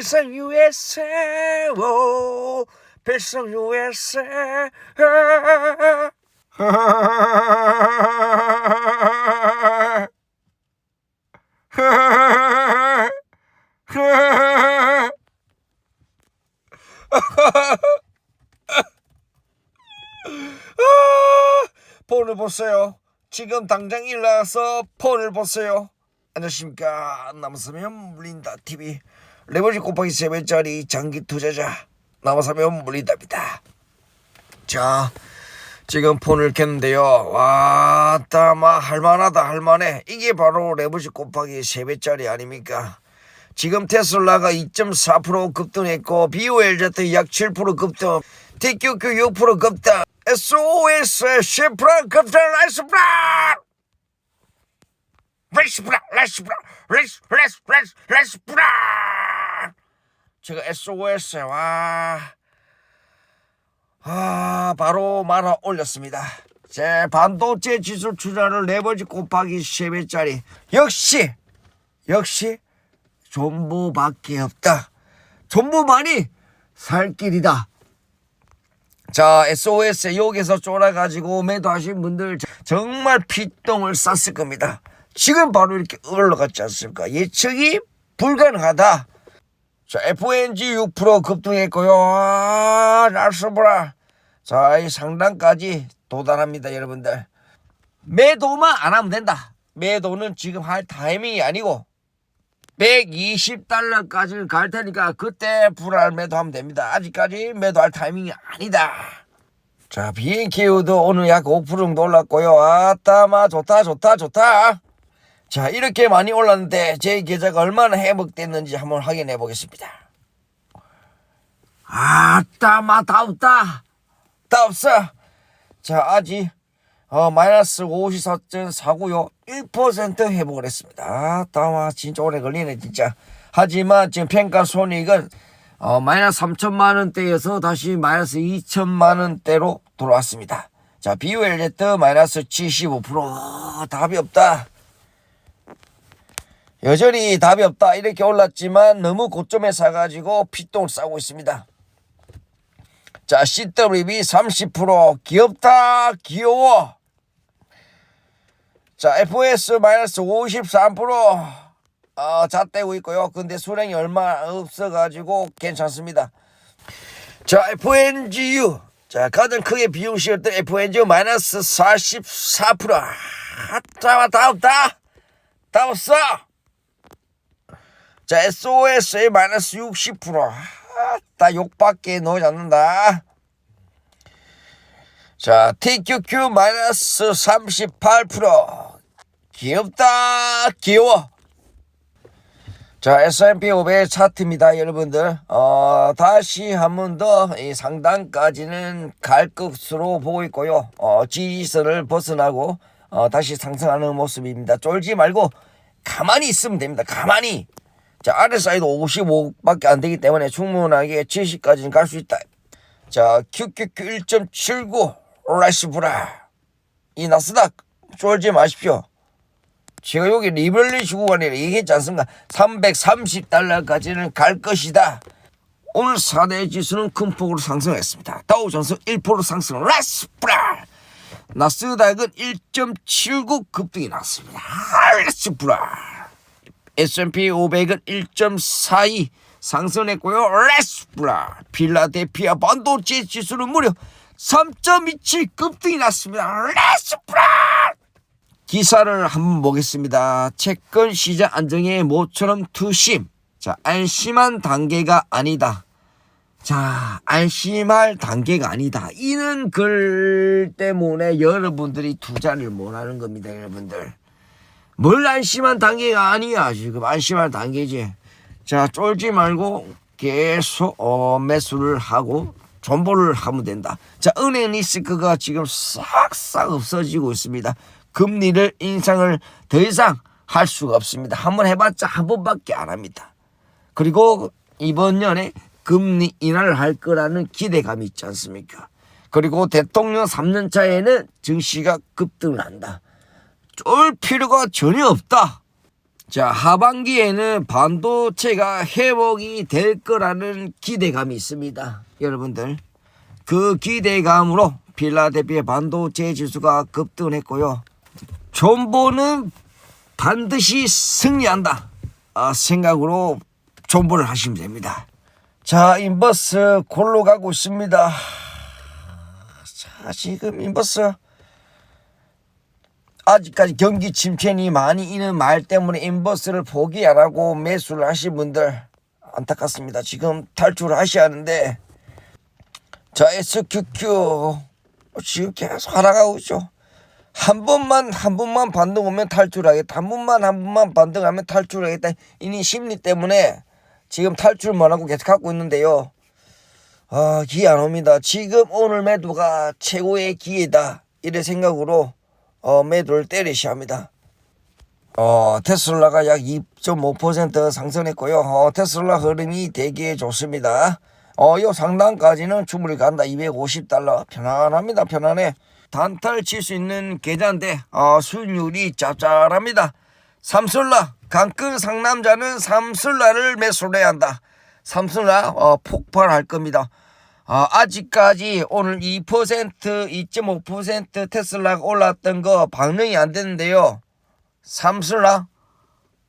별성 USA 오 별성 USA 폰을 보세요. 지금 당장 일어나서 폰을 보세요. 안녕하십니까. 남사면 물린다 TV 레버지 곱하기 3배짜리 장기 투자자 남사면 물린답니다. 자, 지금 폰을 켰는데요. 와, 따 마 할만하다 할만해. 이게 바로 레버지 곱하기 3배짜리 아닙니까? 지금 테슬라가 2.4% 급등했고 BOLZ 약 7% 급등, TQQ 6% 급등, SOS 10% 급등, 라이스브라! 라이스브라! 라이스브라! 라이스 라이스 라이스 라이스브라! 제가 SOS 와, 아 바로 말아 올렸습니다. 제 반도체 지수 투자를 레버지 곱하기 10배짜리 역시 역시 전부밖에 없다. 전부만이 살 길이다. 자, SOS 여기서 쫄아가지고 매도하신 분들 정말 피똥을 쌌을 겁니다. 지금 바로 이렇게 올라갔지 않습니까? 예측이 불가능하다. 자, FNG 6% 급등했고요. 아, 날씨보라. 자, 이 상단까지 도달합니다, 여러분들. 매도만 안 하면 된다. 매도는 지금 할 타이밍이 아니고 120달러까지 갈 테니까 그때 불알 매도하면 됩니다. 아직까지 매도할 타이밍이 아니다. 자, BNKU도 오늘 약 5% 정도 올랐고요. 아따마 좋다 좋다 좋다. 자, 이렇게 많이 올랐는데 제 계좌가 얼마나 회복됐는지 한번 확인해 보겠습니다. 아따 마 다 없다. 다 없어. 자, 아직 어, 마이너스 54.496 1% 회복을 했습니다. 아, 따마 진짜 오래 걸리네 진짜. 하지만 지금 평가 손익은 어, 마이너스 3천만 원대에서 다시 마이너스 2천만 원대로 돌아왔습니다. 자, BOLZ 마이너스 75% 답이 없다. 여전히 답이 없다. 이렇게 올랐지만 너무 고점에 사가지고 피똥을 싸고 있습니다. 자, CWB 30% 귀엽다. 귀여워. 자, FS 마이너스 53% 어, 잣대고 있고요. 근데 수량이 얼마 없어가지고 괜찮습니다. 자, FNGU. 자, 가장 크게 비용시였던 FNGU 마이너스 44%. 아, 다, 다 없다. 다 없어. 자, SOSA 마이너스 60%. 아, 다 욕밖에 넣지 않는다. 자, TQQ 마이너스 38%. 귀엽다. 귀여워. 자, S&P 500 차트입니다, 여러분들. 어, 다시 한 번 더 이 상단까지는 갈 것으로 보고 있고요. 어, 지지선을 벗어나고 어, 다시 상승하는 모습입니다. 쫄지 말고 가만히 있으면 됩니다. 가만히. 자, RSI도 55밖에 안 되기 때문에 충분하게 70까지는 갈 수 있다. 자, QQQ 1.79 라이스 브라. 이 나스닥 쫄지 마십시오. 제가 여기 리벨리시 구간이라 얘기했지 않습니까? 330달러까지는 갈 것이다. 오늘 4대 지수는 큰 폭으로 상승했습니다. 다우존스 1% 상승, 라스 브라. 나스닥은 1.79 급등이 났습니다. 라스 브라. S&P 500은 1.42 상승했고요. 레스브라 필라델피아 반도체 지수는 무려 3.27 급등이 났습니다. 레스브라 기사를 한번 보겠습니다. 채권 시장 안정의 모처럼 투심. 자, 안심한 단계가 아니다. 자, 안심할 단계가 아니다. 이는 글 때문에 여러분들이 투자를 못하는 겁니다, 여러분들. 뭘 안심한 단계가 아니야 지금. 안심할 단계지. 자 쫄지 말고 계속 어, 매수를 하고 존버를 하면 된다. 자 은행 리스크가 지금 싹싹 없어지고 있습니다. 금리를 인상을 더 이상 할 수가 없습니다. 한번 해봤자 한 번밖에 안 합니다. 그리고 이번 년에 금리 인하를 할 거라는 기대감이 있지 않습니까? 그리고 대통령 3년 차에는 증시가 급등을 한다 쫄 필요가 전혀 없다. 자, 하반기에는 반도체가 회복이 될 거라는 기대감이 있습니다. 여러분들. 그 기대감으로 필라델피아 반도체 지수가 급등을 했고요. 존보는 반드시 승리한다. 아, 생각으로 존보를 하시면 됩니다. 자, 인버스 골로 가고 있습니다. 자, 지금 인버스 아직까지 경기 침체니 많이 있는 말 때문에 인버스를 포기 안 하고 매수를 하신 분들 안타깝습니다. 지금 탈출을 하셔야 하는데 자 SQQ 지금 계속 하락하고 있죠. 한 번만 한 번만 반등 오면 탈출하겠다. 한 번만 한 번만 반등하면 탈출하겠다. 이니 심리 때문에 지금 탈출 못하고 계속 갖고 있는데요. 아 기회 안 옵니다. 지금 오늘 매도가 최고의 기회다. 이런 생각으로 어, 매도를 때리셔야 합니다. 어, 테슬라가 약 2.5% 상승했고요. 어, 테슬라 흐름이 되게 좋습니다. 어, 요 상단까지는 충분히 간다. 250달러. 편안합니다. 편안해. 단타를 칠 수 있는 계좌인데, 어, 수익률이 짭짤합니다. 삼슬라, 강큰 상남자는 삼슬라를 매수를 해야 한다. 삼슬라, 어, 폭발할 겁니다. 아, 아직까지 오늘 2%, 2.5% 테슬라가 올랐던 거 반응이 안 되는데요. 삼슬라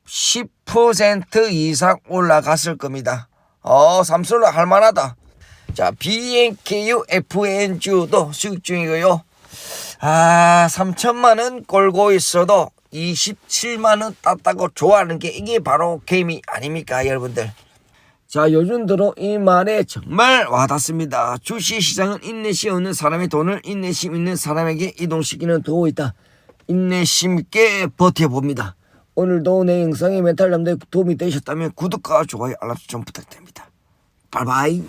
10% 이상 올라갔을 겁니다. 어, 삼슬라 할만하다. 자, BNKU FN주도 수익 중이고요. 아, 3천만 원 걸고 있어도 27만 원 땄다고 좋아하는 게 이게 바로 게임이 아닙니까, 여러분들? 자, 요즘 들어 이 말에 정말 와닿습니다. 주식시장은 인내심 없는 사람의 돈을 인내심 있는 사람에게 이동시키는 도구 있다. 인내심 있게 버텨봅니다. 오늘도 내 영상이 멘탈 남대 도움이 되셨다면 구독과 좋아요 알람 설정 부탁드립니다. 바이바이.